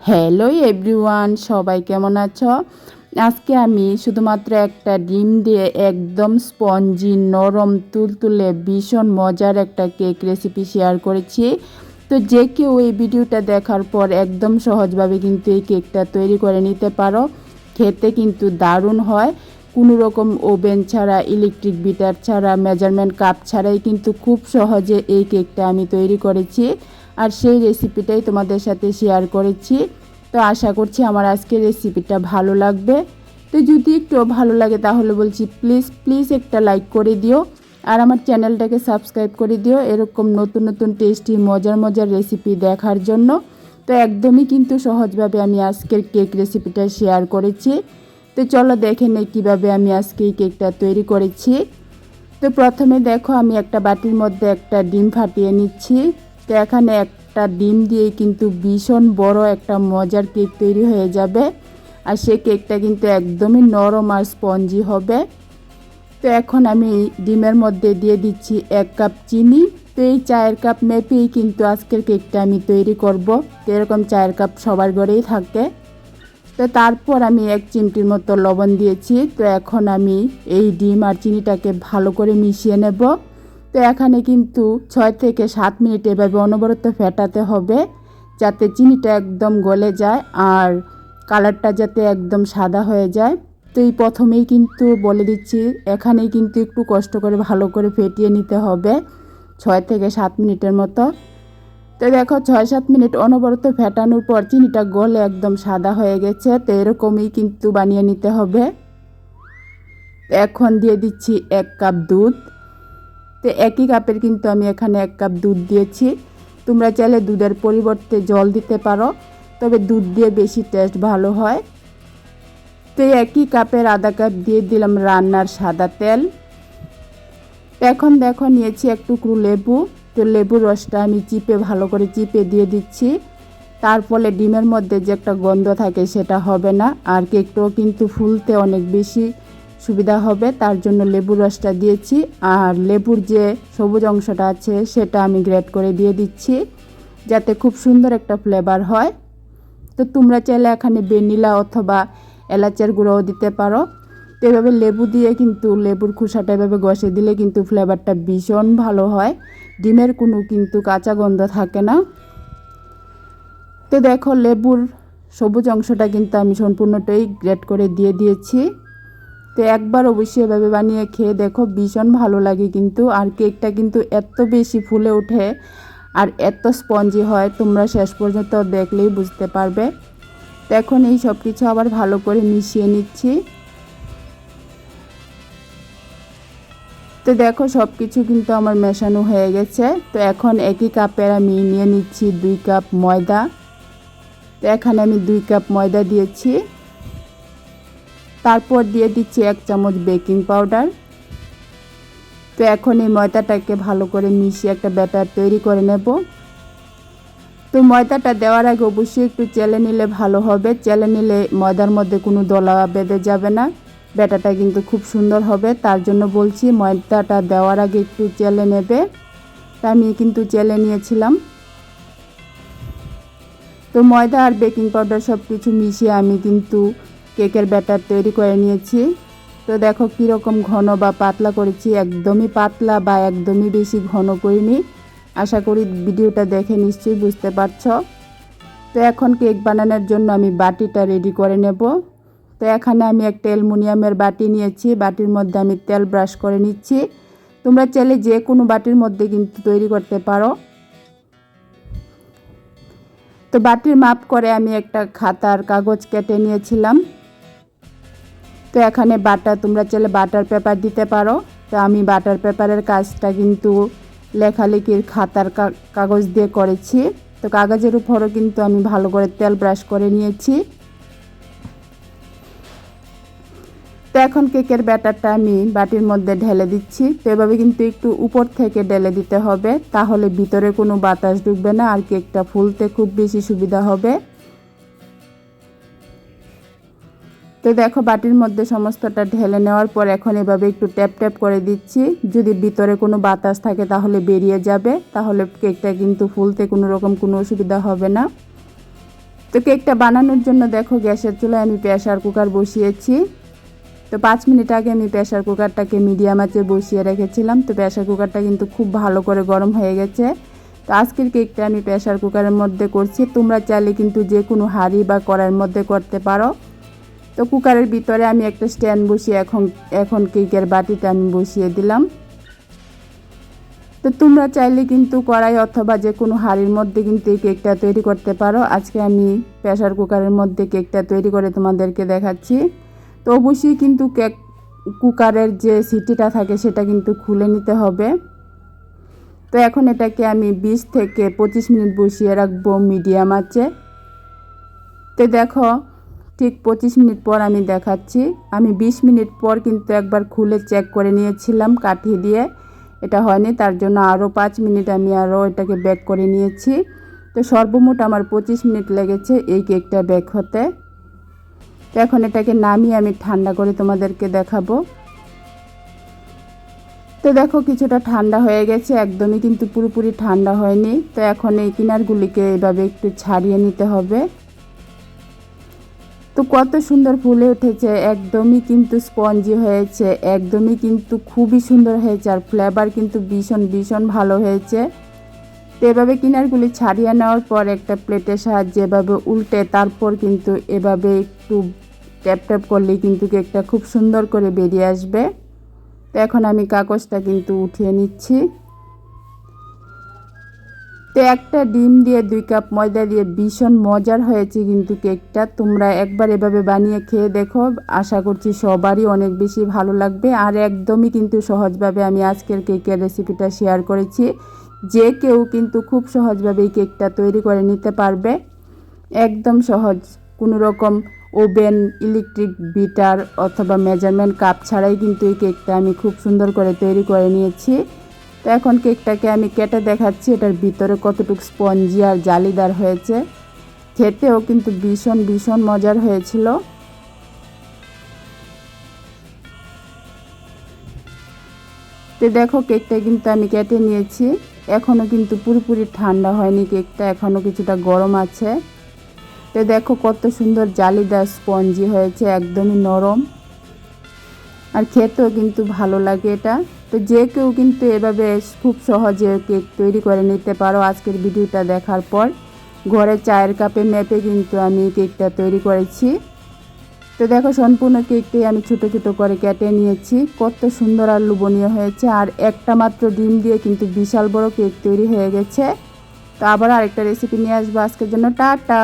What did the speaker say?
Hello everyone, সবাই কেমন আছো? আজকে আমি শুধুমাত্র একটা ডিম দিয়ে একদম স্পঞ্জি, নরম, তুলতুলে, ভীষণ মজার একটা কেক রেসিপি শেয়ার করেছি। তো যে কেউ এই ভিডিওটা দেখার পর একদম সহজভাবে কিন্তু এই কেকটা তৈরি করে নিতে পারো। খেতে কিন্তু দারুণ হয়। কোনো রকম ওভেন ছাড়া ইলেকট্রিক বিটার ছাড়া মেজারমেন্ট কাপ ছাড়াই কিন্তু খুব সহজে এই কেকটা আমি তৈরি করেছি। আর সেই রেসিপিটাই তোমাদের সাথে শেয়ার করেছি। তো আশা করছি আমার আজকের রেসিপিটা ভালো লাগবে। তো যদি একটু ভালো লাগে তাহলে বলছি প্লিজ প্লিজ একটা লাইক করে দিও। আর আমার চ্যানেলটাকে সাবস্ক্রাইব করে দিও এরকম নতুন নতুন টেস্টি মজার মজার রেসিপি দেখার জন্য। তো একদমই কিন্তু সহজভাবে আমি আজকের কেক রেসিপিটা শেয়ার করেছি। তো চলো দেখে নেই কীভাবে আমি আজকে এই কেকটা তৈরি করেছি। তো প্রথমে দেখো আমি একটা বাটির মধ্যে একটা ডিম ফাটিয়ে নিচ্ছি। তো এখানে একটা ডিম দিয়ে কিন্তু ভীষণ বড় একটা মজার কেক তৈরি হয়ে যাবে। আর সেই কেকটা কিন্তু একদমই নরম আর স্পঞ্জি হবে। তো এখন আমি ডিমের মধ্যে দিয়ে দিচ্ছি এক কাপ চিনি। তো এই চায়ের কাপ মেপেই কিন্তু আজকের কেকটা আমি তৈরি করব। তো এরকম চায়ের কাপ সবার ঘরেই থাকে। তো তারপর আমি এক চিমটির মতো লবণ দিয়েছি। তো এখন আমি এই ডিম আর চিনিটাকে ভালো করে মিশিয়ে নেব। তো এখানে কিন্তু ছয় থেকে সাত মিনিট এভাবে অনবরত ফেটাতে হবে যাতে চিনিটা একদম গলে যায় আর কালারটা যাতে একদম সাদা হয়ে যায়। তো এই প্রথমেই কিন্তু বলে দিচ্ছি, এখানেই কিন্তু একটু কষ্ট করে ভালো করে ফেটিয়ে নিতে হবে ছয় থেকে সাত মিনিটের মতো। তো দেখো, ছয় সাত মিনিট অনবরত ফেটানোর পর চিনিটা গলে একদম সাদা হয়ে গেছে, তো এরকমই কিন্তু বানিয়ে নিতে হবে। এখন দিয়ে দিচ্ছি এক কাপ দুধ। তো একই কাপের কিন্তু আমি এখানে এক কাপ দুধ দিয়েছি। তোমরা চাইলে দুধের পরিবর্তে জল দিতে পারো, তবে দুধ দিয়ে বেশি টেস্ট ভালো হয়। তো একই কাপের আধা কাপ দিয়ে দিলাম রান্নার সাদা তেল। এখন দেখো নিয়েছি এক টুকরো লেবু। তো লেবুর রসটা আমি চিপে, ভালো করে চিপে দিয়ে দিচ্ছি। তার ফলে ডিমের মধ্যে যে একটা গন্ধ থাকে সেটা হবে না। আর কেকটাও কিন্তু ফুলতে অনেক বেশি সুবিধা হবে, তার জন্য লেবুর রসটা দিয়েছি। আর লেবুর যে সবুজ অংশটা আছে, সেটা আমি গ্রেট করে দিয়ে দিচ্ছি, যাতে খুব সুন্দর একটা ফ্লেভার হয়। তো তোমরা চাইলে এখানে ভ্যানিলা অথবা এলাচের গুঁড়োও দিতে পারো। তো এভাবে লেবু দিয়ে কিন্তু লেবুর খোসাটা এভাবে ঘষে দিলে কিন্তু ফ্লেভারটা ভীষণ ভালো হয়। ডিমের কোনো কিন্তু কাঁচা গন্ধ থাকে না। তো দেখো, লেবুর সবুজ অংশটা কিন্তু আমি সম্পূর্ণটাই গ্রেট করে দিয়ে দিয়েছি। তো একবার অবশ্যই এভাবে বানিয়ে খেয়ে দেখো, ভীষণ ভালো লাগে কিন্তু। আর কেকটা কিন্তু এত বেশি ফুলে ওঠে আর এত স্পঞ্জি হয়, তোমরা শেষ পর্যন্ত দেখলেই বুঝতে পারবে। তো এখন এই সব কিছু আবার ভালো করে মিশিয়ে নিচ্ছি। তো দেখো সব কিছু কিন্তু আমার মেশানো হয়ে গেছে। তো এখন একই কাপের আমি নিয়ে নিচ্ছি দুই কাপ ময়দা। তো এখানে আমি দুই কাপ ময়দা দিয়েছি। তারপর দিয়ে দিচ্ছি এক চামচ বেকিং পাউডার। তো এখন এই ময়দাটাকে ভালো করে মিশিয়ে একটা ব্যাটার তৈরি করে নেব। তো ময়দাটা দেওয়ার আগে অবশ্যই একটু চেলে নিলে ভালো হবে। চেলে নিলে ময়দার মধ্যে কোনো দলা বেঁধে যাবে না। ব্যাটাটা কিন্তু খুব সুন্দর হবে। তার জন্য বলছি ময়দাটা দেওয়ার আগে একটু চেলে নেবে। তা আমি কিন্তু চেলে নিয়েছিলাম। তো ময়দা আর বেকিং পাউডার সব কিছু মিশিয়ে আমি কিন্তু কেকের ব্যাটার তৈরি করে নিয়েছি। তো দেখো কীরকম ঘন বা পাতলা করেছি, একদমই পাতলা বা একদমই বেশি ঘন করিনি। আশা করি ভিডিওটা দেখে নিশ্চয়ই বুঝতে পারছ। তো এখন কেক বানানোর জন্য আমি বাটিটা রেডি করে নেব। তো এখানে আমি একটা অ্যালুমিনিয়ামের বাটি নিয়েছি, বাটির মধ্যে আমি তেল ব্রাশ করে নিচ্ছি। তোমরা চাইলে যে কোনো বাটির মধ্যে কিন্তু তৈরি করতে পারো। তো বাটির মাপ করে আমি একটা খাতার কাগজ কেটে নিয়েছিলাম। তো এখানে বাটার, তোমরা চাইলে বাটার পেপার দিতে পারো। তো আমি বাটার পেপারের কাজটা কিন্তু লেখালেখির খাতার কাগজ দিয়ে করেছি। তো কাগজের উপরও কিন্তু আমি ভালো করে তেল ব্রাশ করে নিয়েছি। তো এখন কেকের ব্যাটারটা আমি বাটির মধ্যে ঢেলে দিচ্ছি। তো এভাবে কিন্তু একটু উপর থেকে ঢেলে দিতে হবে, তাহলে ভিতরে কোনো বাতাস ঢুকবে না আর কেকটা ফুলতে খুব বেশি সুবিধা হবে। তো দেখো বাটির মধ্যে সমস্তটা ঢেলে নেওয়ার পর এখন এভাবে একটু ট্যাপ ট্যাপ করে দিচ্ছি। যদি ভিতরে কোনো বাতাস থাকে তাহলে বেরিয়ে যাবে। তাহলে কেকটা কিন্তু ফুলতে কোনো রকম কোনো অসুবিধা হবে না। তো কেকটা বানানোর জন্য দেখো গ্যাসের চুলায় আমি প্রেশার কুকার বসিয়েছি। তো পাঁচ মিনিট আগে আমি প্রেশার কুকারটাকে মিডিয়াম আঁচে বসিয়ে রেখেছিলাম। তো প্রেশার কুকারটা কিন্তু খুব ভালো করে গরম হয়ে গেছে। তো আজকের কেকটা আমি প্রেশার কুকারের মধ্যে করছি। তোমরা চাইলে কিন্তু যে কোনো হাঁড়ি বা কড়াইয়ের মধ্যে করতে পারো। তো কুকারের ভিতরে আমি একটা স্ট্যান্ড বসিয়ে এখন এখন কেকের বাটিটা আমি বসিয়ে দিলাম। তো তোমরা চাইলে কিন্তু কড়াই অথবা যে কোনো হাঁড়ির মধ্যে কিন্তু এই কেকটা তৈরি করতে পারো। আজকে আমি প্রেশার কুকারের মধ্যে কেকটা তৈরি করে তোমাদেরকে দেখাচ্ছি। তো অবশ্যই কিন্তু কেক, কুকারের যে সিটিটা থাকে সেটা কিন্তু খুলে নিতে হবে। তো এখন এটাকে আমি বিশ থেকে পঁচিশ মিনিট বসিয়ে রাখব মিডিয়াম আছে তো দেখো ঠিক পঁচিশ মিনিট পর আমি দেখাচ্ছি। আমি বিশ মিনিট পর কিন্তু একবার খুলে চেক করে নিয়েছিলাম কাঠি দিয়ে। এটা হয়নি, তার জন্য আরও পাঁচ মিনিট আমি আরও এটাকে ব্যাক করে নিয়েছি। তো সর্বমোট আমার পঁচিশ মিনিট লেগেছে এই কেকটা ব্যাক হতে। তো এখন এটাকে নামিয়ে আমি ঠান্ডা করে তোমাদেরকে দেখাবো। তো দেখো কিছুটা ঠান্ডা হয়ে গেছে, একদমই কিন্তু পুরোপুরি ঠান্ডা হয়নি। তো এখন এই কিনারগুলিকে এভাবে একটু ছাড়িয়ে নিতে হবে। তো কত সুন্দর ফুলে উঠেছে, একদমই কিন্তু স্পঞ্জি হয়েছে, একদমই কিন্তু খুবই সুন্দর হয়েছে, আর ফ্লেভার কিন্তু ভীষণ ভীষণ ভালো হয়েছে। তো এভাবে কিনারগুলি ছাড়িয়ে নেওয়ার পর একটা প্লেটের সাহায্যে এভাবে উল্টে, তারপর কিন্তু এভাবে একটু ট্যাপ ট্যাপ করলেই কিন্তু কেকটা খুব সুন্দর করে বেরিয়ে আসবে। তো এখন আমি কাগজটা কিন্তু উঠিয়ে নিচ্ছি। তো একটা ডিম দিয়ে দুই কাপ ময়দা দিয়ে ভীষণ মজার হয়েছে কিন্তু কেকটা। তোমরা একবার এভাবে বানিয়ে খেয়ে দেখো। আশা করছি সবারই অনেক বেশি ভালো লাগবে। আর একদমই কিন্তু সহজভাবে আমি আজকের কেকের রেসিপিটা শেয়ার করেছি। যে কেউ কিন্তু খুব সহজভাবে এই কেকটা তৈরি করে নিতে পারবে। একদম সহজ। কোনো রকম ওভেন, ইলেকট্রিক বিটার অথবা মেজারমেন্ট কাপ ছাড়াই কিন্তু এই কেকটা আমি খুব সুন্দর করে তৈরি করে নিয়েছি। তো এখন কেকটাকে আমি কেটে দেখাচ্ছি। এটার ভিতরে কতটুকু স্পঞ্জি আর জালিদার হয়েছে। খেতেও কিন্তু ভীষণ ভীষণ মজার হয়েছিল। তো দেখো, কেকটা কিন্তু আমি কেটে নিয়েছি। এখনও কিন্তু পুরোপুরি ঠান্ডা হয়নি কেকটা এখনও কিছুটা গরম আছে। তো দেখো, কত সুন্দর জালিদার স্পঞ্জি হয়েছে, একদমই নরম। আর খেতেও কিন্তু ভালো লাগে এটা। তো যে কেউ কিন্তু এভাবে খুব সহজে কেক তৈরি করে নিতে পারো। আজকের ভিডিওটা দেখার পর ঘরে চায়ের কাপে মেপে কিন্তু আমি কেকটা তৈরি করেছি। তো দেখো, সম্পূর্ণ কেকটাই আমি ছোট ছোট করে কেটে নিয়েছি। কত সুন্দর আর লুবনীয় হয়েছে। আর একটা মাত্র ডিম দিয়ে কিন্তু বিশাল বড় কেক তৈরি হয়ে গেছে। তো আবার আরেকটা রেসিপি নিয়ে আসব আজকের জন্য। টাটা!